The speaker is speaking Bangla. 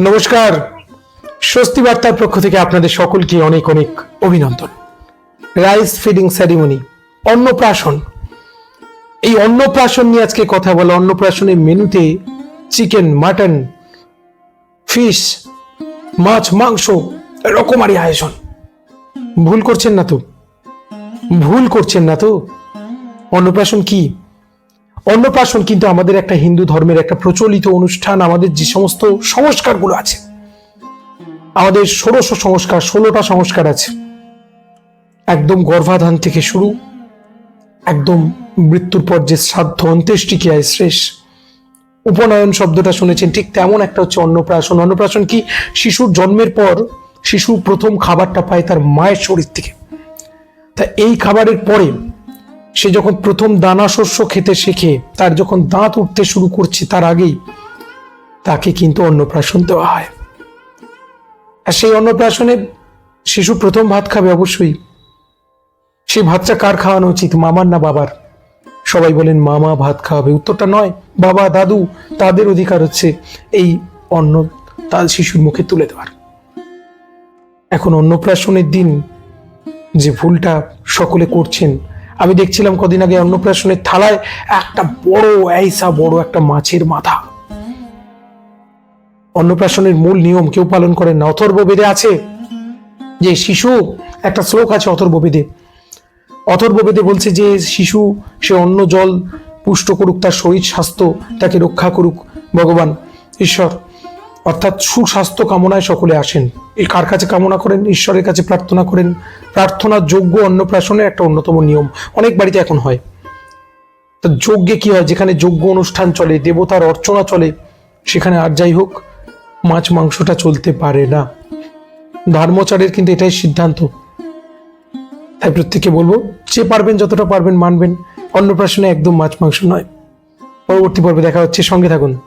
নমস্কার। স্বস্তি বার্তার পক্ষ থেকে আপনাদের সকলকে অনেক অনেক অভিনন্দন। রাইস ফিডিং সেরিমনি, অন্নপ্রাশন। এই অন্নপ্রাশন নিয়ে আজকে কথা বলা, অন্নপ্রাশনের মেনুতে চিকেন, মাটন, ফিশ, মাছ, মাংস রকমারি আয়োজন। ভুল করছেন না তো? ভুল করছেন না তো? অন্নপ্রাশন কি? অন্নপ্রাশন কিন্তু আমাদের একটা হিন্দু ধর্মের একটা প্রচলিত অনুষ্ঠান, আমাদের যে সমস্ত সংস্কারগুলো আছে। আমাদের ষোড়শ সংস্কার, ষোলোটা সংস্কার আছে। একদম গর্ভাধান থেকে শুরু, একদম মৃত্যুর পর যে শ্রাদ্ধ অন্ত্যেষ্টিক্রিয়ায় শেষ। উপনয়ন শব্দটা শুনেছেন, ঠিক তেমন একটা হচ্ছে অন্নপ্রাশন। অন্নপ্রাশন কি? শিশুর জন্মের পর শিশু প্রথম খাবারটা পায় তার মায়ের শরীর থেকে। তা এই খাবারের পরে সে যখন প্রথম দানা শস্য খেতে শেখে, তার যখন দাঁত উঠতে শুরু করছে তার আগেই, তাকে কিন্তু অন্নপ্রাশন দেওয়া হয়। আর সেই অন্নপ্রাশনে শিশু প্রথম ভাত খাবে অবশ্যই। সেই ভাতটা কার খাওয়ানো উচিত, মামার না বাবার? সবাই বলেন, মামা ভাত খাওয়াবে। উত্তরটা নয়, বাবা, দাদু, তাদের অধিকার হচ্ছে এই অন্ন তাল শিশুর মুখে তুলে দেওয়ার। এখন অন্নপ্রাশনের দিন যে ভুলটা সকলে করছেন আমি দেখছিলাম কদিন আগে অন্নপ্রাশনের থালায় একটা বড় এইসা বড় একটা মাছের মাথা। অন্নপ্রাশনের মূল নিয়ম কেউ পালন করেন না। অথর্ব বেদে আছে যে শিশু, একটা শ্লোক আছে অথর্ব বেদে। অথর্ব বেদে বলছে যে শিশু, সে অন্ন, জল পুষ্ট করুক, তার শরীর স্বাস্থ্য, তাকে রক্ষা করুক ভগবান ঈশ্বর। অর্থাৎ সুস্বাস্থ্য কামনায় সকলে আসেন। এই কার কাছে কামনা করেন? ঈশ্বরের কাছে প্রার্থনা করেন। প্রার্থনা যোগ্য অন্নপ্রাশনের একটা অন্যতম নিয়ম। অনেক বাড়িতে এখন হয়। তা যজ্ঞে কি হয়? যেখানে যজ্ঞ অনুষ্ঠান চলে, দেবতার অর্চনা চলে, সেখানে আর যাই হোক, মাছ মাংসটা চলতে পারে না। ধর্মচারের কিন্তু এটাই সিদ্ধান্ত। তাই প্রত্যেককে বলব, যে পারবেন, যতটা পারবেন মানবেন। অন্নপ্রাশনে একদম মাছ মাংস নয়। পরবর্তী পর্বে দেখা হচ্ছে। সঙ্গে থাকুন।